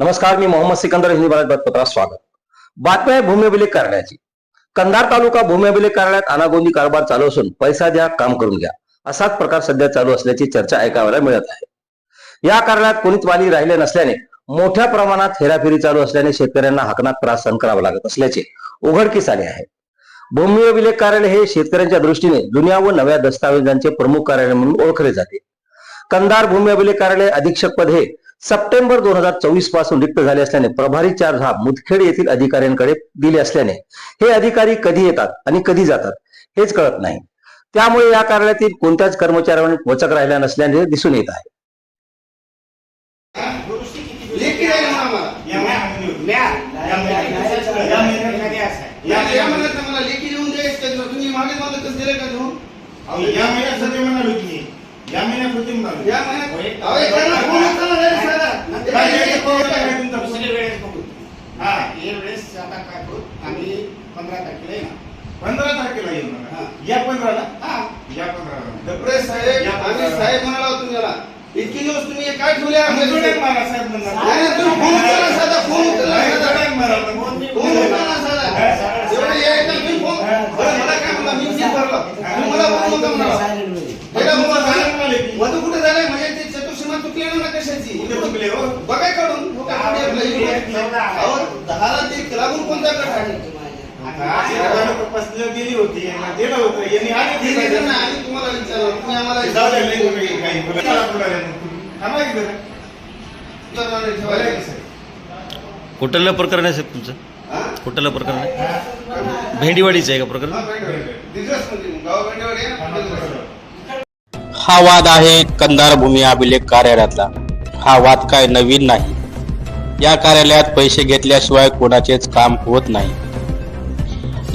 नमस्कार मी मोहम्मद सिकंदर हिंदी भारत बातपत्रात स्वागत. बातम्या आहे भूमी अभिलेख कंधार तालुका भूमी अभिलेख कार्यालयात अनागोंदी कारभार चालू असून पैसा द्या काम करून घ्या असाच प्रकार सध्या चालू असल्याची चर्चा ऐकायला मिळत आहे. या कार्यालयात कोणीच वाली राहिले नसल्याने मोठ्या प्रमाणात हेराफेरी चालू असल्याने शेतकऱ्यांना हकनात त्रास सहन करावा लागत असल्याचे उघडकीस आले आहे. भूमी अभिलेख कार्यालय हे शेतकऱ्यांच्या दृष्टीने जुन्या व नव्या दस्तावेजांचे प्रमुख कार्यालय म्हणून ओळखले जाते. कंधार भूमी अभिलेख कार्यालय अधीक्षक पद हे सप्टेंबर दोन हजार चोवीसपासून रिक्त झाले असल्याने प्रभारी चार्ज हा मुदखेड येथील अधिकाऱ्यांकडे दिले असल्याने हे अधिकारी कधी येतात आणि कधी जातात हेच कळत नाही. त्यामुळे या कार्यालयातील कोणत्याच कर्मचाऱ्यांवर वचक राहिला नसल्याने दिसून येत आहे. या महिन्यात दुसऱ्या वेळेस बघू हा. वेळेस आता काय करू आम्ही पंधरा तारखेला येणार पंधरा तारखेला हा. या पंधराला हा या पंधराला डप्रे साहेब आम्ही. साहेब म्हणाला होतो तुम्हाला इतके दिवस तुम्ही हे काय ठेवले? मारा साहेब म्हणणार. फोन उचला साधा, फोन उचला नाही, साधा. जोड्यात मारा. फोन उचला ना साधा. एवढं यायचं तुम्ही फोन- बरं, मला काय म्हणला? मी सीट भरला. तुम्ही मला फोन नका म्हणाला. पहिला तुमचं फोन झालं झाला. म्हणाले की. मधू कुठे झालाय म्हणजे ते चतुर्सीमा चुकली ना ना कशाची कुठे चुकले हो? बघाय काढून हो का? कुठे आपलं इकडे? ते लागून गट गेली होती दिलं होतं यांनी आम्ही तुम्हाला विचारलं तुम्ही आम्हाला. कुठलं प्रकरण आहे साहेब तुमचं? हा? कुठलं प्रकरण आहे? भेंडीवाडीचं आहे का प्रकरण? हा. हा वाद आहे कंधार भूमी अभिलेख कार्यालयातला. हा वाद काय नवीन नाही. या कार्यालयात पैसे घेतल्याशिवाय कोणाचेच काम होत नाही.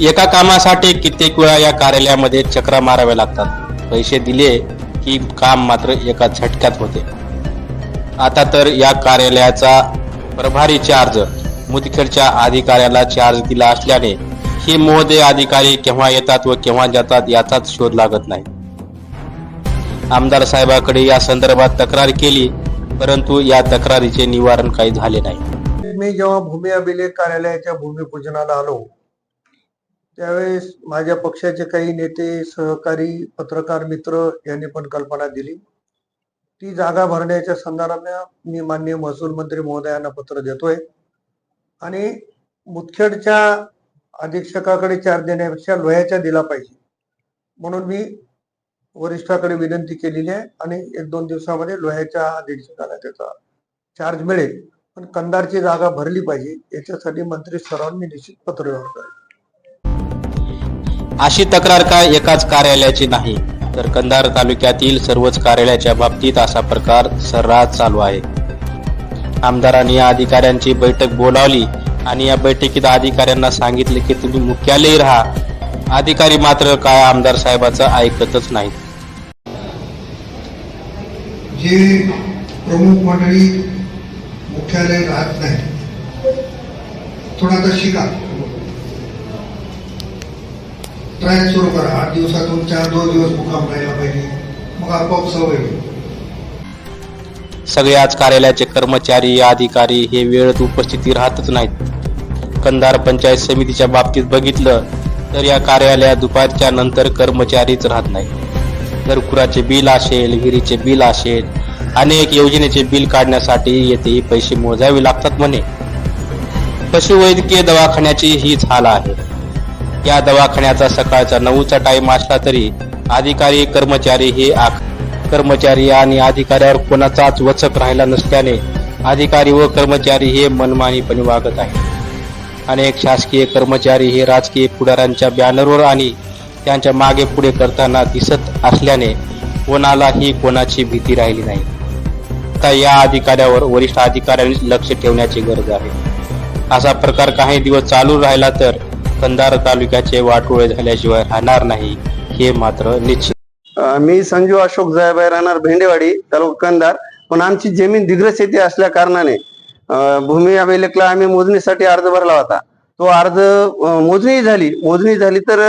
एका कामासाठी कित्येक वेळा या कार्यालयामध्ये चक्रा माराव्या लागतात. पैसे दिले की काम मात्र एका झटक्यात होते. आता तर या कार्यालयाचा प्रभारी चार्ज मुदखेडच्या अधिकाऱ्याला चार्ज दिला असल्याने हे महोदय अधिकारी केव्हा येतात व केव्हा जातात याचाच शोध लागत नाही. आमदार साहेबाकडे या संदर्भात तक्रार केली परंतु या तक्रारीचे निवारण काही झाले नाही. मी जेव्हा भूमी अभिलेख कार्यालयाच्या भूमिपूजनाला आलो त्यावेळेस माझ्या पक्षाचे काही नेते सहकारी पत्रकार मित्र यांनी पण कल्पना दिली. ती जागा भरण्याच्या संदर्भात मी माननीय महसूल मंत्री महोदयांना पत्र देतोय. आणि मुदखेडच्या अधीक्षकाकडे चार देण्यापेक्षा लोह्याच्या दिला पाहिजे. म्हणून मी वरिष्ठाकडे विनंती केलेली आहे आणि एक दोन दिवसामध्ये लोह्याच्या अधीक्षकाला त्याचा चार्ज मिळेल. पण कंधारची जागा भरली पाहिजे. याच्यासाठी मंत्री स्तरावर निश्चित पत्र करेल अशी तक्रार काय एकाच कार्यालयाची नाही? तर कंधार तालुक्यातील सर्वच कार्यालयाच्या बाबतीत असा प्रकार सर्रास चालू आहे. आमदारांनी या अधिकाऱ्यांची बैठक बोलावली आणि या बैठकीत अधिकाऱ्यांना सांगितले की तुम्ही मुख्यालयी राहा. अधिकारी मात्र काय आमदार साहेबाचं ऐकतच नाहीत. जे प्रमुख मंडळी मुख्यालय राहत नाही. थोडा आता शिका. ट्रायल सुरू करा. आठ दिवसातून चार दोन दिवस मुकाम राहिला पाहिजे. मग आपोआप सवय सगळ्याच कार्यालयाचे कर्मचारी अधिकारी हे वेळेत उपस्थिती राहतच नाहीत. कंधार पंचायत समितीच्या बाबतीत बघितलं तर या कार्यालयात दुपारच्या नंतर कर्मचारीच राहत नाही घरकुराचे बिल असेल विहिरीचे बिल असेल अनेक योजनेचे बिल काढण्यासाठी येथे पैसे मोजावे लागतात म्हणे. पशुवैद्यकीय दवाखान्याची हीच हाल आहे. या दवाखान्याचा सकाळचा नऊचा टाइम असला तरी अधिकारी कर्मचारी हे कर्मचारी आणि अधिकाऱ्यावर कोणाचाच वचक राहिला नसल्याने अधिकारी व कर्मचारी हे मनमानीपणे वागत आहेत. अनेक शासकीय कर्मचारी हे राजकीय पुढाऱ्यांच्या बॅनरवर आणि त्यांच्या मागे पुढे करताना दिसत असल्याने कोणालाही कोणाची भीती राहिली नाही. आता या अधिकाऱ्यावर वरिष्ठ अधिकाऱ्यांनी लक्ष ठेवण्याची गरज आहे. असा प्रकार काही दिवस चालू राहिला तर कंधार तालुक्याचे वाटोळे झाल्याशिवाय राहणार नाही हे मात्र निश्चित. मी संजू अशोक जायबाई राहणार भेंडेवाडी तालुका कंधार. पण आमची जमीन दिग्रस येथे असल्या कारणाने भूमी अभिलेखला आम्ही मोजणीसाठी अर्ज भरला होता. तो अर्ज मोजणी झाली. मोजणी झाली तर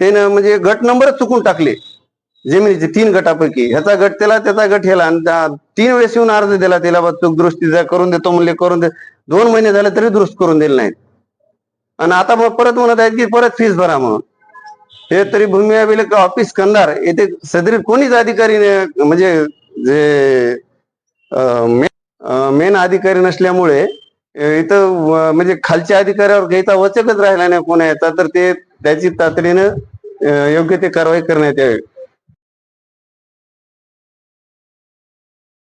त्यानं म्हणजे गट नंबरच चुकून टाकले. जमिनीचे तीन गटापैकी. ह्याचा गट त्याला त्याचा गट ह्याला. आणि तीन वेळेस येऊन अर्ज दिला त्याला बा चूक दुरुस्तीचा करून देतो म्हणले करून दे. दोन महिने झाले तरी दुरुस्त करून दिले नाहीत. आणि आता मग परत म्हणत आहेत की परत फीस भरा म्हणून. हे तरी भूमी अभिलेख ऑफिस कंदार येथे सदरी कोणीच अधिकारी म्हणजे जे मेन अधिकारी नसल्यामुळे इथं म्हणजे खालच्या अधिकाऱ्यावर घ्यायचा वचकच राहिला नाही कोणा याचा तर ते त्याची तातडीनं योग्य ते कारवाई करण्यात यावी.